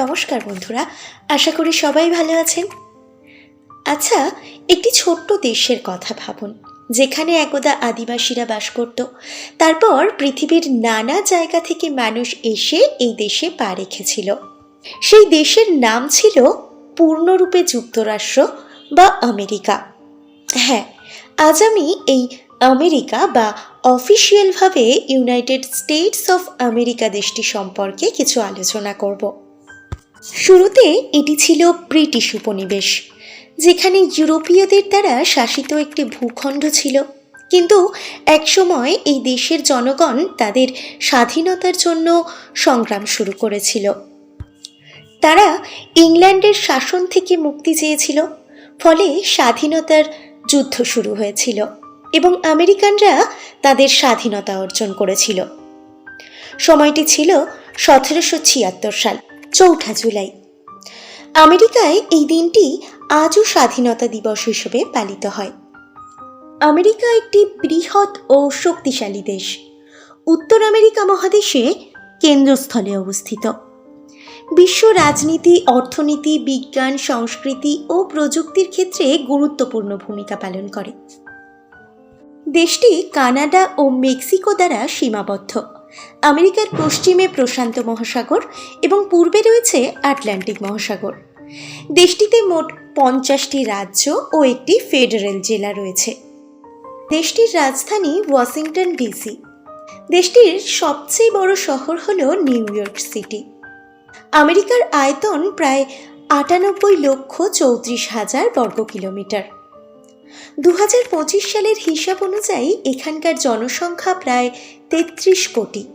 নমস্কার বন্ধুরা, আশা করি সবাই ভালো আছেন। আচ্ছা একটি ছোট্ট দেশের কথা ভাবুন, যেখানে একদা আদিবাসীরা বাস করত। তারপর পৃথিবীর নানা জায়গা থেকে মানুষ এসে এই দেশে পা রেখেছিল। সেই দেশের নাম ছিল পূর্ণরূপে যুক্তরাষ্ট্র বা আমেরিকা। হ্যাঁ আজ আমি এই আমেরিকা বা অফিসিয়ালভাবে ইউনাইটেড স্টেটস অফ আমেরিকা দেশটি সম্পর্কে কিছু আলোচনা করব। শুরুতে এটি ছিল ব্রিটিশ উপনিবেশ, যেখানে ইউরোপীয়দের দ্বারা শাসিত একটি ভূখণ্ড ছিল। কিন্তু একসময় এই দেশের জনগণ তাদের স্বাধীনতার জন্য সংগ্রাম শুরু করেছিল। তারা ইংল্যান্ডের শাসন থেকে মুক্তি চেয়েছিল, ফলে স্বাধীনতার যুদ্ধ শুরু হয়েছিল এবং আমেরিকানরা তাদের স্বাধীনতা অর্জন করেছিল। সময়টি ছিল সতেরোশো ছিয়াত্তর সাল। চৌঠা জুলাই। আমেরিকায় এই দিনটি আজও স্বাধীনতা দিবস হিসেবে পালিত হয়। আমেরিকা একটি বৃহৎ ও শক্তিশালী দেশ। উত্তর আমেরিকা মহাদেশে কেন্দ্রস্থলে অবস্থিত। বিশ্ব রাজনীতি, অর্থনীতি, বিজ্ঞান, সংস্কৃতি ও প্রযুক্তির ক্ষেত্রে গুরুত্বপূর্ণ ভূমিকা পালন করে। দেশটি কানাডা ও মেক্সিকো দ্বারা সীমাবদ্ধ। আমেরিকার পশ্চিমে প্রশান্ত মহাসাগর এবং পূর্বে রয়েছে আটলান্টিক মহাসাগর। দেশটিতে মোট পঞ্চাশটি রাজ্য ও একটি ফেডারেল জেলা রয়েছে। দেশটির রাজধানী ওয়াশিংটন ডিসি। দেশটির সবচেয়ে বড় শহর হল নিউ ইয়র্ক সিটি। আমেরিকার আয়তন প্রায় আটানব্বই লক্ষ চৌত্রিশ হাজার বর্গ কিলোমিটার দু হাজার পঁচিশ সালের হিসাব অনুযায়ী এখানকার জনসংখ্যা প্রায় তেত্রিশ কোটি।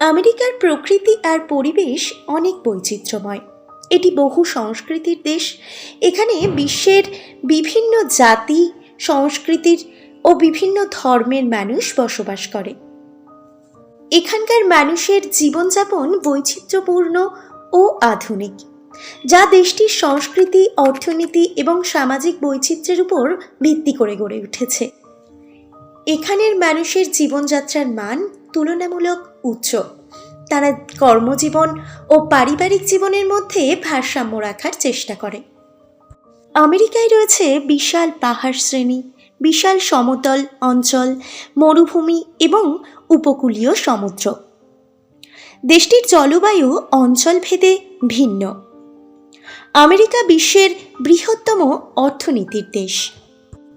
আমেরিকার প্রকৃতি আর পরিবেশ অনেক বৈচিত্র্যময়। এটি বহু সংস্কৃতির দেশ। এখানে বিশ্বের বিভিন্ন জাতি, সংস্কৃতির ও বিভিন্ন ধর্মের মানুষ বসবাস করে। এখানকার মানুষের জীবনযাপন বৈচিত্র্যপূর্ণ ও আধুনিক। যা দেশটির সংস্কৃতি, অর্থনীতি এবং সামাজিক বৈচিত্র্যের উপর ভিত্তি করে গড়ে উঠেছে। এখানের মানুষের জীবনযাত্রার মান তুলনামূলক উচ্চ। তারা কর্মজীবন ও পারিবারিক জীবনের মধ্যে ভারসাম্য রাখার চেষ্টা করে। আমেরিকায় রয়েছে বিশাল পাহাড় শ্রেণি, বিশাল সমতল অঞ্চল, মরুভূমি এবং উপকূলীয় সমুদ্র। দেশটির জলবায়ু অঞ্চলভেদে ভিন্ন। আমেরিকা বিশ্বের বৃহত্তম অর্থনীতির দেশ।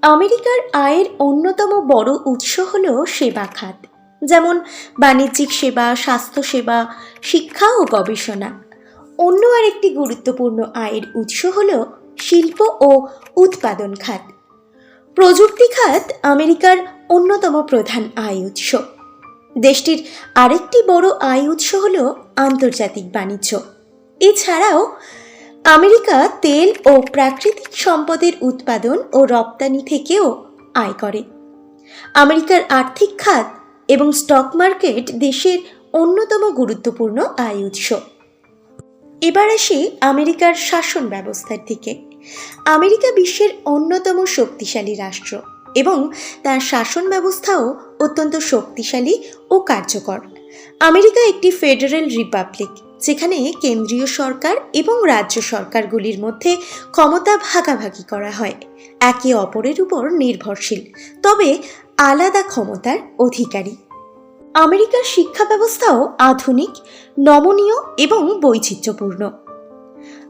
আমেরিকার আয়ের অন্যতম বড় উৎস হল সেবা খাত, যেমন বাণিজ্যিক সেবা স্বাস্থ্যসেবা শিক্ষা ও গবেষণা। অন্য আরেকটি গুরুত্বপূর্ণ আয়ের উৎস হল শিল্প ও উৎপাদন খাত। প্রযুক্তি খাত আমেরিকার অন্যতম প্রধান আয় উৎস। দেশটির আরেকটি বড় আয় উৎস হল আন্তর্জাতিক বাণিজ্য। এছাড়াও আমেরিকা তেল ও প্রাকৃতিক সম্পদের উৎপাদন ও রপ্তানি থেকেও আয় করে। আমেরিকার আর্থিক খাত এবং স্টক মার্কেট দেশের অন্যতম গুরুত্বপূর্ণ আয় উৎস। এবার আসি আমেরিকার শাসন ব্যবস্থার দিকে। আমেরিকা বিশ্বের অন্যতম শক্তিশালী রাষ্ট্র এবং তার শাসন ব্যবস্থাও অত্যন্ত শক্তিশালী ও কার্যকর। আমেরিকা একটি ফেডারেল রিপাবলিক। যেখানে কেন্দ্রীয় সরকার এবং রাজ্য সরকারগুলির মধ্যে ক্ষমতা ভাগাভাগি করা হয়। একে অপরের উপর নির্ভরশীল, তবে আলাদা ক্ষমতার অধিকারী। আমেরিকার শিক্ষা ব্যবস্থাও আধুনিক, নমনীয় এবং বৈচিত্র্যপূর্ণ।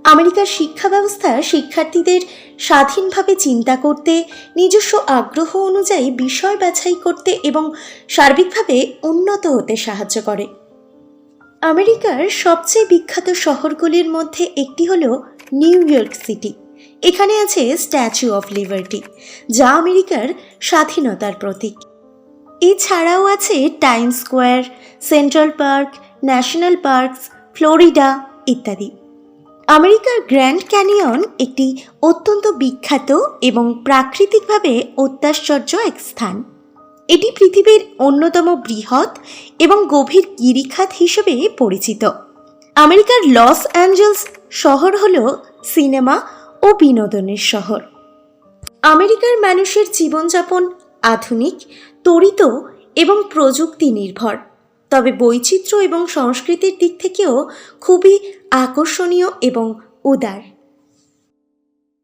আমেরিকার শিক্ষা ব্যবস্থা শিক্ষার্থীদের স্বাধীনভাবে চিন্তা করতে, নিজস্ব আগ্রহ অনুযায়ী বিষয় বাছাই করতে এবং সার্বিকভাবে উন্নত হতে সাহায্য করে। আমেরিকার সবচেয়ে বিখ্যাত শহরগুলির মধ্যে একটি হল নিউ ইয়র্ক সিটি। এখানে আছে স্ট্যাচু অফ লিবার্টি, যা আমেরিকার স্বাধীনতার প্রতীক। এছাড়াও আছে Time Square, Central Park, National Parks, Florida ইত্যাদি। আমেরিকার গ্র্যান্ড ক্যানিয়ন একটি অত্যন্ত বিখ্যাত এবং প্রাকৃতিকভাবে অত্যাশ্চর্য এক স্থান। এটি পৃথিবীর অন্যতম বৃহৎ এবং গভীর গিরিখাত হিসেবে পরিচিত। আমেরিকার লস অ্যাঞ্জেলস শহর হল সিনেমা ও বিনোদনের শহর। আমেরিকার মানুষের জীবনযাপন আধুনিক তরিত এবং প্রযুক্তি নির্ভর তবে বৈচিত্র্য এবং সংস্কৃতির দিক থেকেও খুবই আকর্ষণীয় এবং উদার।